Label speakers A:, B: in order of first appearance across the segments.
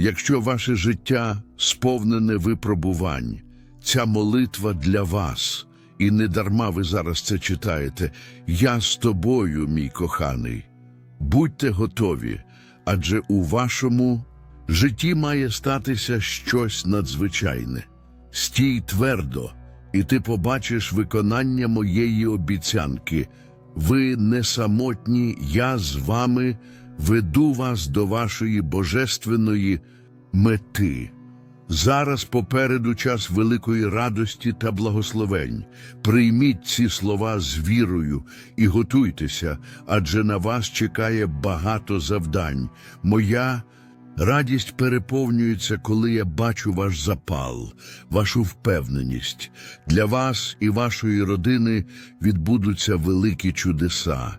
A: Якщо ваше життя сповнене випробувань, ця молитва для вас, і не дарма ви зараз це читаєте. Я з тобою, мій коханий. Будьте готові, адже у вашому житті має статися щось надзвичайне. Стій твердо, і ти побачиш виконання моєї обіцянки. Ви не самотні, я з вами веду вас до вашої божественної мети. Зараз попереду час великої радості та благословень. Прийміть ці слова з вірою і готуйтеся, адже на вас чекає багато завдань. Моя радість переповнюється, коли я бачу ваш запал, вашу впевненість. Для вас і вашої родини відбудуться великі чудеса.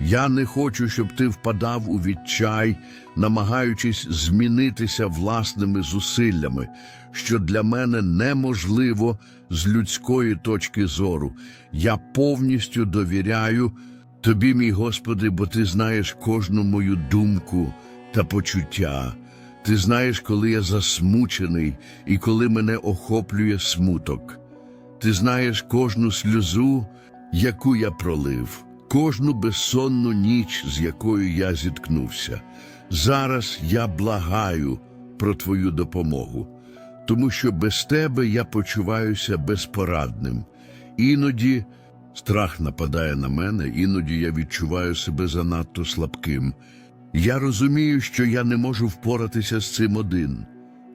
A: Я не хочу, щоб ти впадав у відчай, намагаючись змінитися власними зусиллями, що для мене неможливо з людської точки зору. Я повністю довіряю тобі, мій Господи, бо ти знаєш кожну мою думку та почуття. Ти знаєш, коли я засмучений і коли мене охоплює смуток. Ти знаєш кожну сльозу, яку я пролив, кожну безсонну ніч, з якою я зіткнувся. Зараз я благаю про твою допомогу, тому що без тебе я почуваюся безпорадним. Іноді страх нападає на мене, іноді я відчуваю себе занадто слабким. Я розумію, що я не можу впоратися з цим один.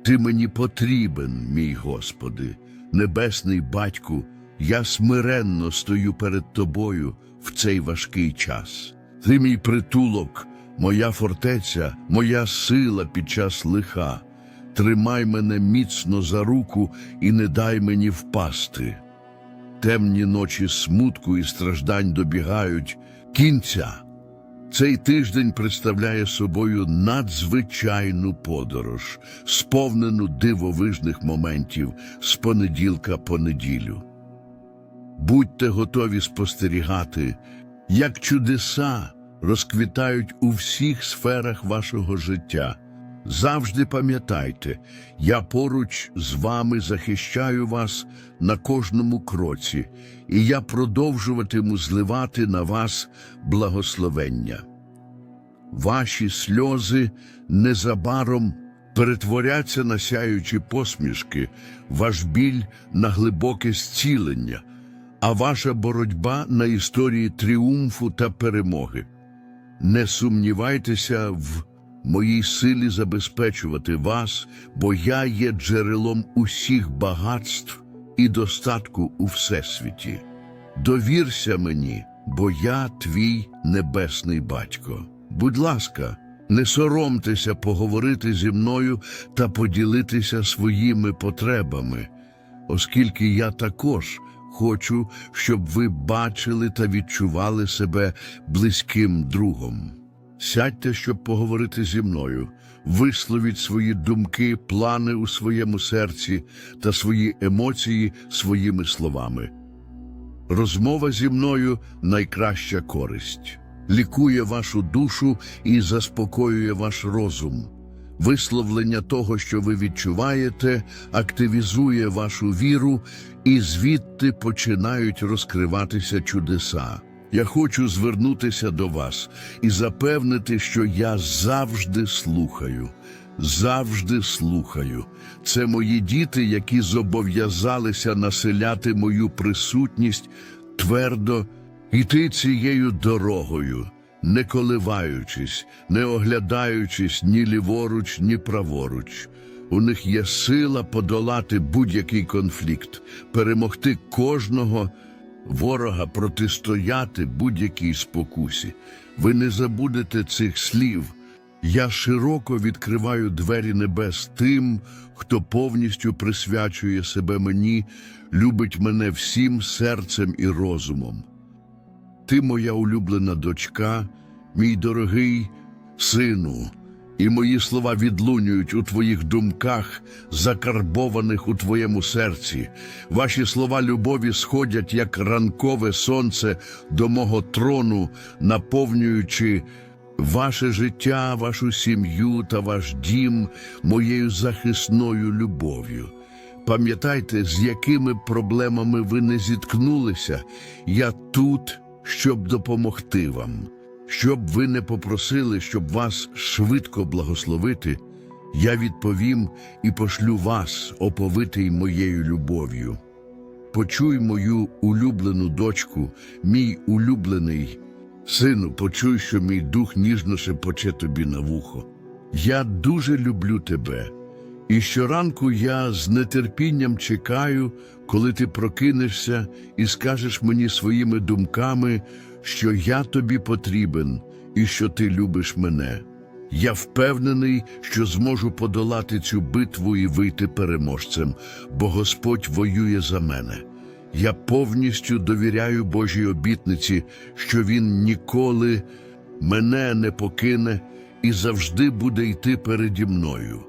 A: Ти мені потрібен, мій Господи, небесний батьку, я смиренно стою перед тобою в цей важкий час. Ти мій притулок, моя фортеця, моя сила під час лиха. Тримай мене міцно за руку і не дай мені впасти. Темні ночі смутку і страждань добігають кінця. Цей тиждень представляє собою надзвичайну подорож, сповнену дивовижних моментів з понеділка по неділю. Будьте готові спостерігати, як чудеса розквітають у всіх сферах вашого життя. Завжди пам'ятайте, я поруч з вами захищаю вас на кожному кроці, і я продовжуватиму зливати на вас благословення. Ваші сльози незабаром перетворяться на сяючі посмішки, ваш біль на глибоке зцілення, а ваша боротьба на історії тріумфу та перемоги. Не сумнівайтеся в моїй силі забезпечувати вас, бо я є джерелом усіх багатств і достатку у всесвіті. Довірся мені, бо я твій небесний батько. Будь ласка, не соромтеся поговорити зі мною та поділитися своїми потребами, оскільки я також хочу, щоб ви бачили та відчували себе близьким другом. Сядьте, щоб поговорити зі мною, висловіть свої думки, плани у своєму серці та свої емоції своїми словами. Розмова зі мною найкраща користь, лікує вашу душу і заспокоює ваш розум. Висловлення того, що ви відчуваєте, активізує вашу віру, і звідти починають розкриватися чудеса. Я хочу звернутися до вас і запевнити, що я завжди слухаю, завжди слухаю. Це мої діти, які зобов'язалися населяти мою присутність твердо йти цією дорогою, не коливаючись, не оглядаючись ні ліворуч, ні праворуч. У них є сила подолати будь-який конфлікт, перемогти кожного ворога протистояти будь-якій спокусі. Ви не забудете цих слів, Я широко відкриваю двері небес тим, хто повністю присвячує себе мені, любить мене всім серцем і розумом. Ти моя улюблена дочка, мій дорогий сину, і мої слова відлунюють у твоїх думках, закарбованих у твоєму серці. Ваші слова любові сходять, як ранкове сонце до мого трону, наповнюючи ваше життя, вашу сім'ю та ваш дім моєю захисною любов'ю. Пам'ятайте, з якими проблемами ви не зіткнулися. Я тут, щоб допомогти вам. Щоб ви не попросили, щоб вас швидко благословити, я відповім і пошлю вас, оповитий моєю любов'ю. Почуй мою улюблену дочку, мій улюблений сину, почуй, що мій дух ніжно шепоче тобі на вухо. Я дуже люблю тебе. І щоранку я з нетерпінням чекаю, коли ти прокинешся і скажеш мені своїми думками, що я тобі потрібен і що ти любиш мене. Я впевнений, що зможу подолати цю битву і вийти переможцем, бо Господь воює за мене. Я повністю довіряю Божій обітниці, що Він ніколи мене не покине і завжди буде йти переді мною.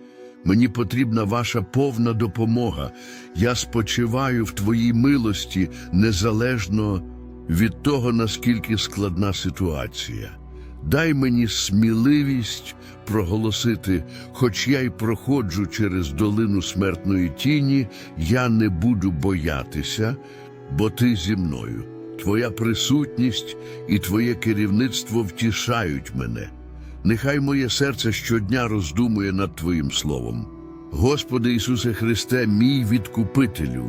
A: Мені потрібна ваша повна допомога. Я спочиваю в Твоїй милості незалежно від того, наскільки складна ситуація. Дай мені сміливість проголосити, хоч я й проходжу через долину смертної тіні, я не буду боятися, бо ти зі мною. Твоя присутність і Твоє керівництво втішають мене. Нехай моє серце щодня роздумує над Твоїм словом. Господи Ісусе Христе, мій відкупителю,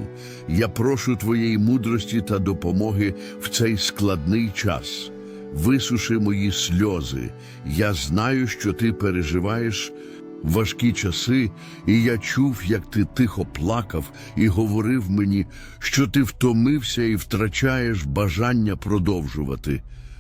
A: я прошу Твоєї мудрості та допомоги в цей складний час. Висуши мої сльози. Я знаю, що ти переживаєш важкі часи, і я чув, як ти тихо плакав і говорив мені, що ти втомився і втрачаєш бажання продовжувати.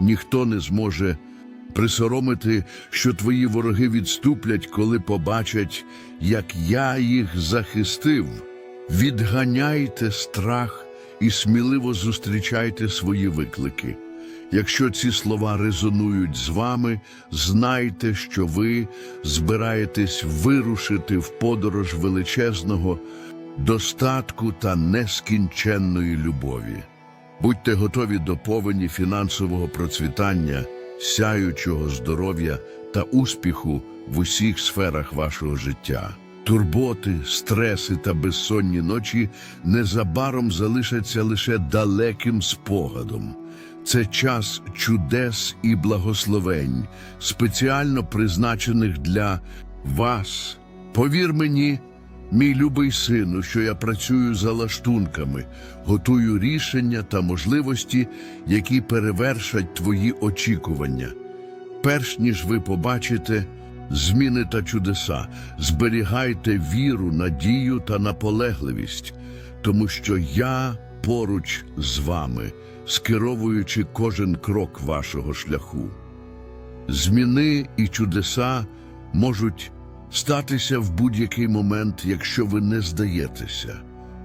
A: ніхто не зможе присоромити, що твої вороги відступлять, коли побачать, як я їх захистив. Відганяйте страх і сміливо зустрічайте свої виклики. Якщо ці слова резонують з вами, знайте, що ви збираєтесь вирушити в подорож величезного достатку та нескінченної любові. Будьте готові до повені фінансового процвітання, сяючого здоров'я та успіху в усіх сферах вашого життя. Турботи, стреси та безсонні ночі незабаром залишаться лише далеким спогадом. Це час чудес і благословень, спеціально призначених для вас. Повір мені, мій любий сину, що я працюю за лаштунками, готую рішення та можливості, які перевершать твої очікування. Перш ніж ви побачите зміни та чудеса, зберігайте віру, надію та наполегливість, тому що я поруч з вами, скеровуючи кожен крок вашого шляху. Зміни і чудеса можуть статися в будь-який момент, якщо ви не здаєтеся.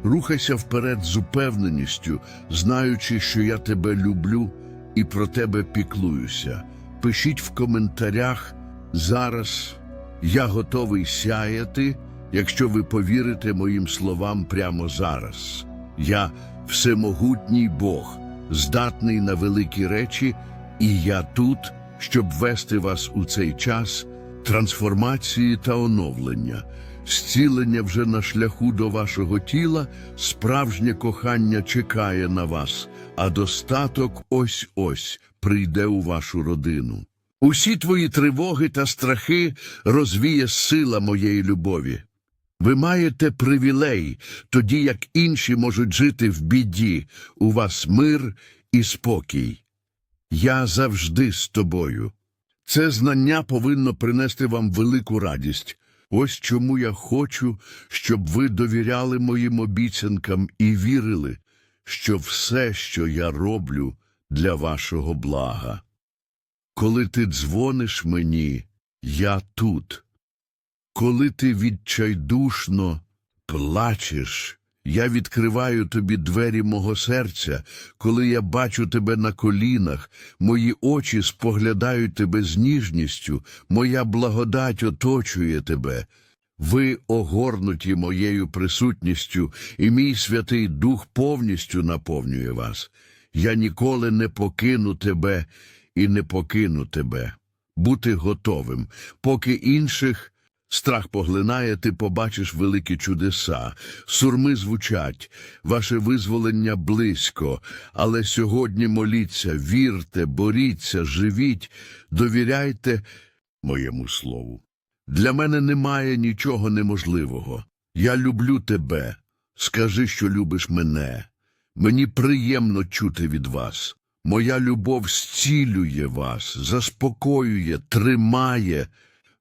A: Рухайся вперед з упевненістю, знаючи, що я тебе люблю і про тебе піклуюся. Пишіть в коментарях зараз я готовий сяяти, якщо ви повірите моїм словам прямо зараз. Я всемогутній Бог, здатний на великі речі, і я тут, щоб вести вас у цей час трансформації та оновлення. Зцілення вже на шляху до вашого тіла, справжнє кохання чекає на вас, а достаток ось-ось прийде у вашу родину. Усі твої тривоги та страхи розвіє сила моєї любові. Ви маєте привілей, тоді як інші можуть жити в біді, у вас мир і спокій. Я завжди з тобою. Це знання повинно принести вам велику радість. Ось чому я хочу, щоб ви довіряли моїм обіцянкам і вірили, що все, що я роблю, для вашого блага. Коли ти дзвониш мені, я тут. Коли ти відчайдушно плачеш, я відкриваю тобі двері мого серця, коли я бачу тебе на колінах, мої очі споглядають тебе з ніжністю, моя благодать оточує тебе. Ви огорнуті моєю присутністю, і мій Святий Дух повністю наповнює вас. Я ніколи не покину тебе і не покину тебе. Бути готовим, поки інших Страх поглинає, ти побачиш великі чудеса, сурми звучать, ваше визволення близько, але сьогодні моліться, вірте, боріться, живіть, довіряйте моєму слову. Для мене немає нічого неможливого. Я люблю тебе. Скажи, що любиш мене. Мені приємно чути від вас. Моя любов зцілює вас, заспокоює, тримає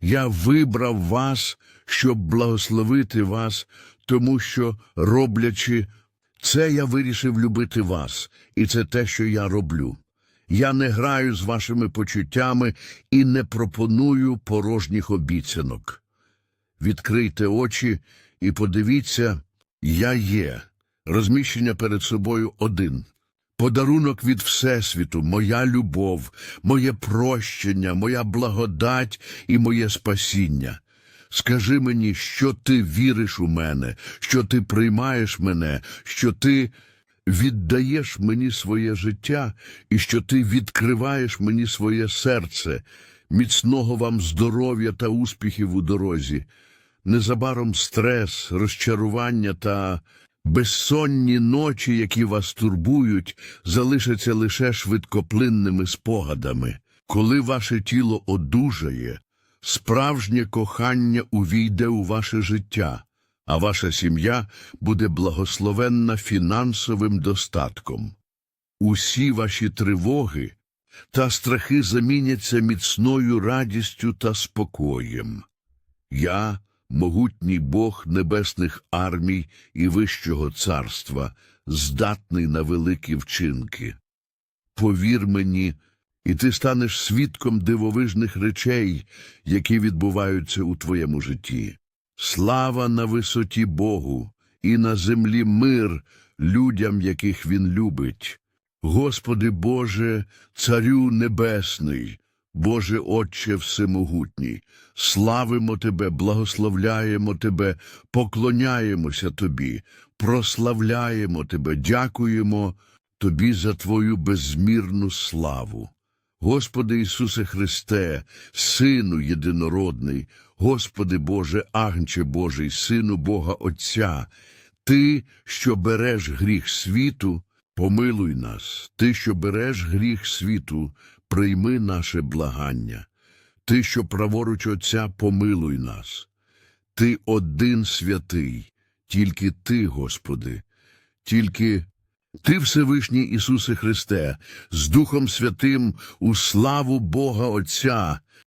A: Я вибрав вас, щоб благословити вас, тому що, роблячи це, я вирішив любити вас, і це те, що я роблю. Я не граю з вашими почуттями і не пропоную порожніх обіцянок. Відкрийте очі і подивіться, я є. Розміщення перед собою один. Подарунок від Всесвіту, моя любов, моє прощення, моя благодать і моє спасіння. Скажи мені, що ти віриш у мене, що ти приймаєш мене, що ти віддаєш мені своє життя і що ти відкриваєш мені своє серце, міцного вам здоров'я та успіхів у дорозі. Незабаром стрес, розчарування та безсонні ночі, які вас турбують, залишаться лише швидкоплинними спогадами. Коли ваше тіло одужає, справжнє кохання увійде у ваше життя, а ваша сім'я буде благословенна фінансовим достатком. Усі ваші тривоги та страхи заміняться міцною радістю та спокоєм. Я, могутній Бог небесних армій і Вищого царства, здатний на великі вчинки. Повір мені, і ти станеш свідком дивовижних речей, які відбуваються у твоєму житті. Слава на висоті Богу, і на землі мир людям, яких він любить. Господи Боже, Царю Небесний, Боже Отче Всемогутній, славимо Тебе, благословляємо Тебе, поклоняємося Тобі, прославляємо Тебе, дякуємо Тобі за Твою безмірну славу. Господи Ісусе Христе, Сину єдинородний, Господи Боже, Агнче Божий, Сину Бога Отця, Ти, що береш гріх світу, помилуй нас, Ти, що береш гріх світу, прийми наше благання. Ти, що праворуч Отця, помилуй нас. Ти один святий, тільки Ти, Господи, тільки Ти, Всевишній Ісусе Христе, з Духом Святим у славу Бога Отця,